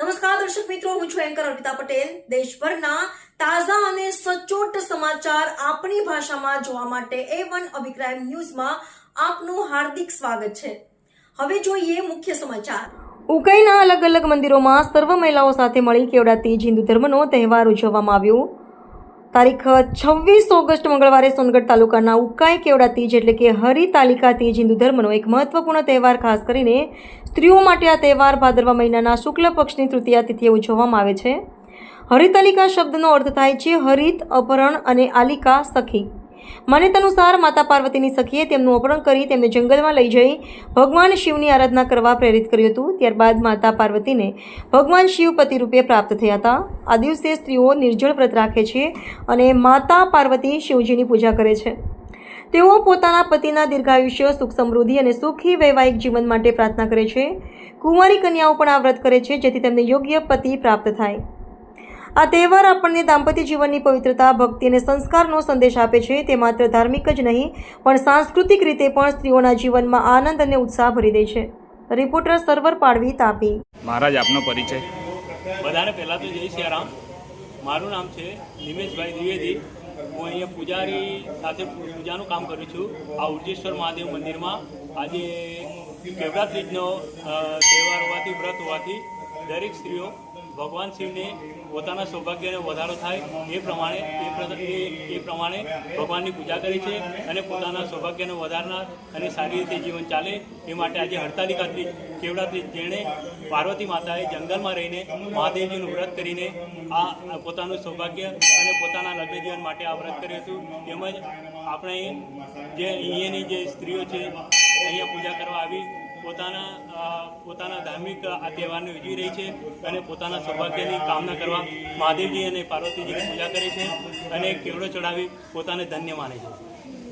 નમસ્કાર, દર્શક મિત્રો, હું છું એન્કર અર્પિતા પટેલ. દેશભરના તાજા અને સચોટ સમાચાર આપણી ભાષામાં જોવા માટે એ વન અભિપ્રાય ન્યૂઝમાં આપનું હાર્દિક સ્વાગત છે. હવે જોઈએ મુખ્ય સમાચાર. ઉકાઈના અલગ અલગ મંદિરોમાં સર્વ મહિલાઓ સાથે મળી કેવડાતી હિન્દુ ધર્મનો તહેવાર ઉજવવામાં આવ્યો. તારીખ છવ્વીસ ઓગસ્ટ મંગળવારે સોનગઢ તાલુકાના ઉકાઈ કેવડા તીજ એટલે કે હરિતાલિકા તીજ હિન્દુ ધર્મનો એક મહત્વપૂર્ણ તહેવાર ખાસ કરીને સ્ત્રીઓ માટે આ તહેવાર ભાદરવા મહિનાના શુક્લ પક્ષની તૃતીયા તિથિએ ઉજવવામાં આવે છે. હરિતાલિકા શબ્દનો અર્થ થાય છે હરિત, અપહરણ અને આલિકા, સખી. માન્યતા અનુસાર માતા પાર્વતીની સખીએ તેમનું અપહરણ કરી તેમને જંગલમાં લઈ જઈ ભગવાન શિવની આરાધના કરવા પ્રેરિત કર્યું હતું. ત્યારબાદ માતા પાર્વતીને ભગવાન શિવ પતિ રૂપે પ્રાપ્ત થયા હતા. આ દિવસે સ્ત્રીઓ નિર્જળ વ્રત રાખે છે અને માતા પાર્વતી શિવજીની પૂજા કરે છે. તેઓ પોતાના પતિના દીર્ઘાયુષ્ય, સુખ સમૃદ્ધિ અને સુખી વૈવાહિક જીવન માટે પ્રાર્થના કરે છે. કુંવારી કન્યાઓ પણ આ વ્રત કરે છે, જેથી તેમને યોગ્ય પતિ પ્રાપ્ત થાય. આ તહેવાર આપણને દાંપત્ય જીવનની પવિત્રતા ભક્તિ અને સંસ્કારનો સંદેશ આપે છે. તે માત્ર ધાર્મિક જ નહીં પણ સાંસ્કૃતિક રીતે પણ સ્ત્રીઓના જીવનમાં આનંદ અને ઉત્સાહ ભરી દે છે. રિપોર્ટર સર્વર પાડવી તાપી. મહારાજ આપનો પરિચય. બધાને પહેલાં તો જય સિયારામ મારું નામ છે નિમેશભાઈ દ્વિવેદી. હું અહીંયા પૂજારી સાથે પૂજાનું કામ કરું છું. આ ઉર્જેશ્વર મહાદેવ મંદિરમાં. આજે કેવડા ત્રીજનો તહેવાર હોવાથી વ્રત હોવાથી દરેક સ્ત્રીઓ ભગવાન શિવને પોતાના સૌભાગ્યને વધારો થાય એ પ્રમાણે, એ પ્ર- એ- એ પ્રમાણે ભગવાનની પૂજા કરે છે અને પોતાના સૌભાગ્યને વધારનાર અને સારી રીતે જીવન ચાલે એ માટે આજે હડતાલિકા ત્રીજ કેવડા જેણે પાર્વતી માતાએ જંગલમાં રહીને મહાદેવજીનું વ્રત કરીને આ પોતાનું સૌભાગ્ય અને પોતાના લગ્ન જીવન માટે આ વ્રત કર્યું હતું. તેમજ આપણે જે અહીંયાની જે સ્ત્રીઓ છે, અહીંયા પૂજા કરવા આવી પોતાના પોતાના ધાર્મિક આ તહેવારને ઉજવી રહી છે અને પોતાના સૌભાગ્યની કામના કરવા મહાદેવજી અને પાર્વતીજીની પૂજા કરે છે અને કેવડો ચડાવી પોતાને ધન્ય માને છે.